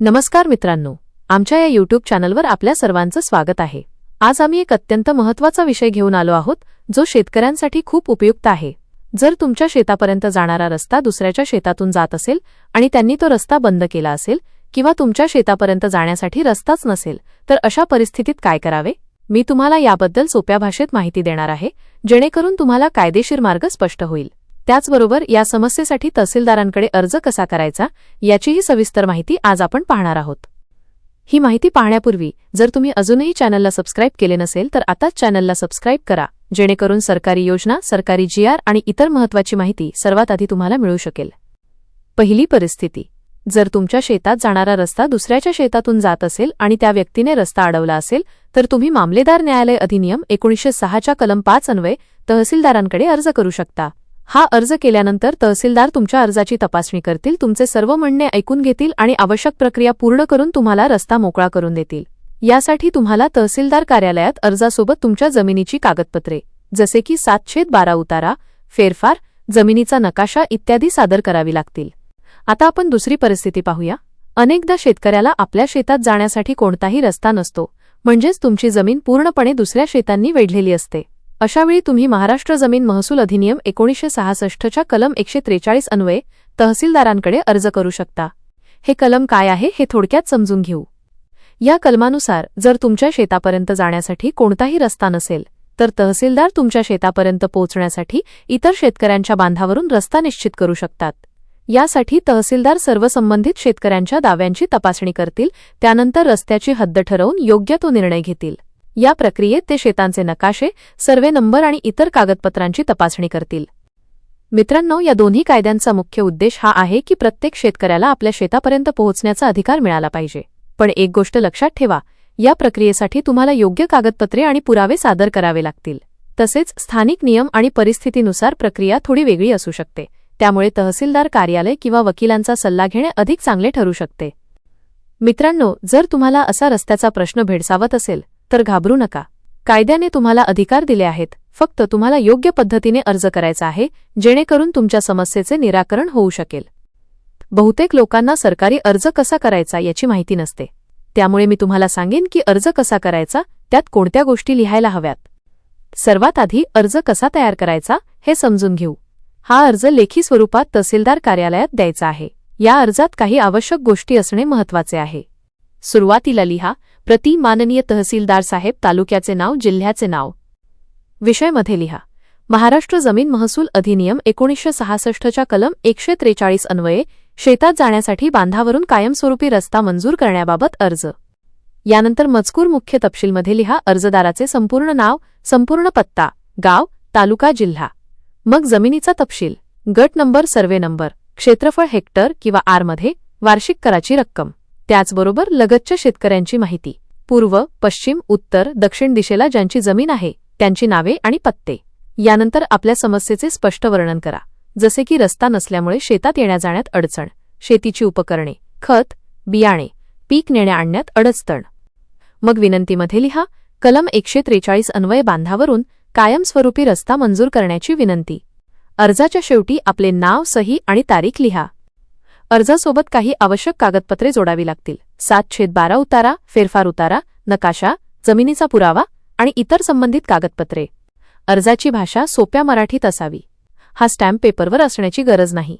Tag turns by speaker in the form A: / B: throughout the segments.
A: नमस्कार मित्रांनो आमच्या या यूट्यूब चॅनलवर आपल्या सर्वांचं स्वागत आहे. आज आम्ही एक अत्यंत महत्त्वाचा विषय घेऊन आलो आहोत जो शेतकऱ्यांसाठी खूप उपयुक्त आहे. जर तुमच्या शेतापर्यंत जाणारा रस्ता दुसऱ्याच्या शेतातून जात असेल आणि त्यांनी तो रस्ता बंद केला असेल किंवा तुमच्या शेतापर्यंत जाण्यासाठी रस्ताच नसेल तर अशा परिस्थितीत काय करावे? मी तुम्हाला याबद्दल सोप्या भाषेत माहिती देणार आहे जेणेकरून तुम्हाला कायदेशीर मार्ग स्पष्ट होईल. त्याचबरोबर या समस्येसाठी तहसीलदारांकडे अर्ज कसा करायचा याचीही सविस्तर माहिती आज आपण पाहणार आहोत. ही माहिती पाहण्यापूर्वी जर तुम्ही अजूनही चॅनलला सबस्क्राईब केले नसेल तर आताच चॅनलला सबस्क्राईब करा जेणेकरून सरकारी योजना सरकारी जीआर आणि इतर महत्त्वाची माहिती सर्वात आधी तुम्हाला मिळू शकेल. पहिली परिस्थिती जर तुमच्या शेतात जाणारा रस्ता दुसऱ्याच्या शेतातून जात असेल आणि त्या व्यक्तीने रस्ता अडवला असेल तर तुम्ही मामलेदार न्यायालय अधिनियम एकोणीसशे सहाच्या कलम पाच अन्वये तहसीलदारांकडे अर्ज करू शकता. हा अर्ज केल्यानंतर तहसीलदार तुमच्या अर्जाची तपासणी करतील तुमचे सर्व म्हणणे ऐकून घेतील आणि आवश्यक प्रक्रिया पूर्ण करून तुम्हाला रस्ता मोकळा करून देतील. यासाठी तुम्हाला तहसीलदार कार्यालयात अर्जासोबत तुमच्या जमिनीची कागदपत्रे जसे की सातशेद बारा उतारा फेरफार जमिनीचा नकाशा इत्यादी सादर करावी लागतील. आता आपण दुसरी परिस्थिती पाहूया. अनेकदा शेतकऱ्याला आपल्या शेतात जाण्यासाठी कोणताही रस्ता नसतो म्हणजेच तुमची जमीन पूर्णपणे दुसऱ्या शेतांनी वेढलेली असते. अशावेळी तुम्ही महाराष्ट्र जमीन महसूल अधिनियम एकोणीसशे सहासष्टच्या कलम एकशे त्रेचाळीस अन्वये तहसीलदारांकडे अर्ज करू शकता. हे कलम काय आहे हे थोडक्यात समजून घेऊ. या कलमानुसार जर तुमच्या शेतापर्यंत जाण्यासाठी कोणताही रस्ता नसेल तर तहसीलदार तुमच्या शेतापर्यंत पोहोचण्यासाठी इतर शेतकऱ्यांच्या बांधावरून रस्ता निश्चित करू शकतात. यासाठी तहसीलदार सर्व संबंधित शेतकऱ्यांच्या दाव्यांची तपासणी करतील त्यानंतर रस्त्याची हद्द ठरवून योग्य तो निर्णय घेतील. या प्रक्रियेत ते शेतांचे नकाशे सर्वे नंबर आणि इतर कागदपत्रांची तपासणी करतील. मित्रांनो या दोन्ही कायद्यांचा मुख्य उद्देश हा आहे की प्रत्येक शेतकऱ्याला आपल्या शेतापर्यंत पोहोचण्याचा अधिकार मिळाला पाहिजे. पण एक गोष्ट लक्षात ठेवा या प्रक्रियेसाठी तुम्हाला योग्य कागदपत्रे आणि पुरावे सादर करावे लागतील. तसेच स्थानिक नियम आणि परिस्थितीनुसार प्रक्रिया थोडी वेगळी असू शकते. त्यामुळे तहसीलदार कार्यालय किंवा वकिलांचा सल्ला घेणे अधिक चांगले ठरू शकते. मित्रांनो जर तुम्हाला असा रस्त्याचा प्रश्न भेडसावत असेल तर घाबरू नका. कायद्याने तुम्हाला अधिकार दिले आहेत फक्त तुम्हाला योग्य पद्धतीने अर्ज करायचा आहे जेणेकरून तुमच्या समस्येचे निराकरण होऊ शकेल. बहुतेक लोकांना सरकारी अर्ज कसा करायचा याची माहिती नसते. त्यामुळे मी तुम्हाला सांगेन की अर्ज कसा करायचा त्यात कोणत्या गोष्टी लिहायला हव्यात. सर्वात आधी अर्ज कसा तयार करायचा हे समजून घेऊ. हा अर्ज लेखी स्वरूपात तहसीलदार कार्यालयात द्यायचा आहे. या अर्जात काही आवश्यक गोष्टी असणे महत्त्वाचे आहे. सुरुवातीला लिहा प्रति माननीय तहसीलदार साहेब तालुक्याचे नाव जिल्ह्याचे नाव. विषयमध्ये लिहा महाराष्ट्र जमीन महसूल अधिनियम एकोणीसशे सहासष्टच्या कलम एकशे त्रेचाळीस अन्वये शेतात जाण्यासाठी बांधावरून कायमस्वरूपी रस्ता मंजूर करण्याबाबत अर्ज. यानंतर मजकूर मुख्य तपशीलमध्ये लिहा अर्जदाराचे संपूर्ण नाव संपूर्ण पत्ता गाव तालुका जिल्हा. मग जमिनीचा तपशील. गट नंबर सर्वे नंबर. क्षेत्रफळ हेक्टर किंवा आरमध्ये वार्षिक कराची रक्कम. त्याचबरोबर लगतच्या शेतकऱ्यांची माहिती. पूर्व पश्चिम उत्तर दक्षिण दिशेला ज्यांची जमीन आहे त्यांची नावे आणि पत्ते. यानंतर आपल्या समस्येचे स्पष्ट वर्णन करा. जसे की रस्ता नसल्यामुळे शेतात येण्या जाण्यात अडचण. शेतीची उपकरणे खत बियाणे पीक नेण्या आणण्यात अडचण. मग विनंतीमध्ये लिहा कलम एकशे त्रेचाळीस अन्वय बांधावरून कायमस्वरूपी रस्ता मंजूर करण्याची विनंती. अर्जाच्या शेवटी आपले नाव सही आणि तारीख लिहा. अर्जासोबत काही आवश्यक कागदपत्रे जोडावी लागतील. सात छेद बारा उतारा फेरफार उतारा नकाशा जमिनीचा पुरावा आणि इतर संबंधित कागदपत्रे. अर्जाची भाषा सोप्या मराठीत असावी. हा स्टॅम्प पेपरवर असण्याची गरज नाही.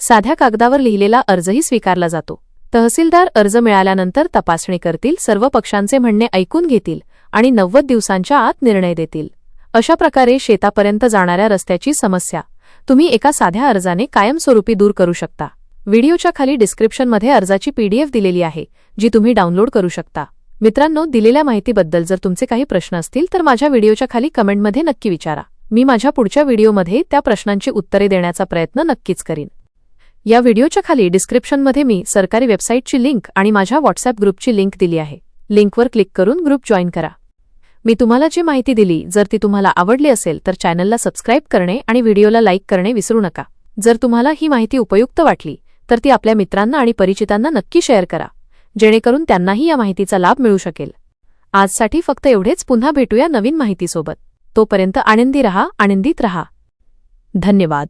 A: साध्या कागदावर लिहिलेला अर्जही स्वीकारला जातो. तहसीलदार अर्ज मिळाल्यानंतर तपासणी करतील सर्व पक्षांचे म्हणणे ऐकून घेतील आणि नव्वद दिवसांच्या आत निर्णय देतील. अशा प्रकारे शेतापर्यंत जाणाऱ्या रस्त्याची समस्या. तुम्ही एका साध्या अर्जाने कायमस्वरूपी दूर करू शकता. व्हिडिओच्या खाली डिस्क्रिप्शनमध्ये अर्जाची पीडीएफ दिलेली आहे जी तुम्ही डाउनलोड करू शकता. मित्रांनो दिलेल्या माहितीबद्दल जर तुमचे काही प्रश्न असतील तर माझ्या व्हिडिओच्या खाली कमेंटमध्ये नक्की विचारा. मी माझ्या पुढच्या व्हिडिओमध्ये त्या प्रश्नांची उत्तरे देण्याचा प्रयत्न नक्कीच करीन. या व्हिडिओच्या खाली डिस्क्रिप्शनमध्ये मी सरकारी वेबसाईटची लिंक आणि माझ्या व्हॉट्सअप ग्रुपची लिंक दिली आहे. लिंकवर क्लिक करून ग्रुप जॉईन करा. मी तुम्हाला जी माहिती दिली जर ती तुम्हाला आवडली असेल तर चॅनलला सबस्क्राईब करणे आणि व्हिडिओला लाईक करणे विसरू नका. जर तुम्हाला ही माहिती उपयुक्त वाटली तर ती आपल्या मित्रांना आणि परिचितांना नक्की शेअर करा जेणेकरून त्यांनाही या माहितीचा लाभ मिळू शकेल. आजसाठी फक्त एवढेच पुन्हा भेटूया नवीन माहितीसोबत. तोपर्यंत आनंदी रहा आनंदित रहा. धन्यवाद.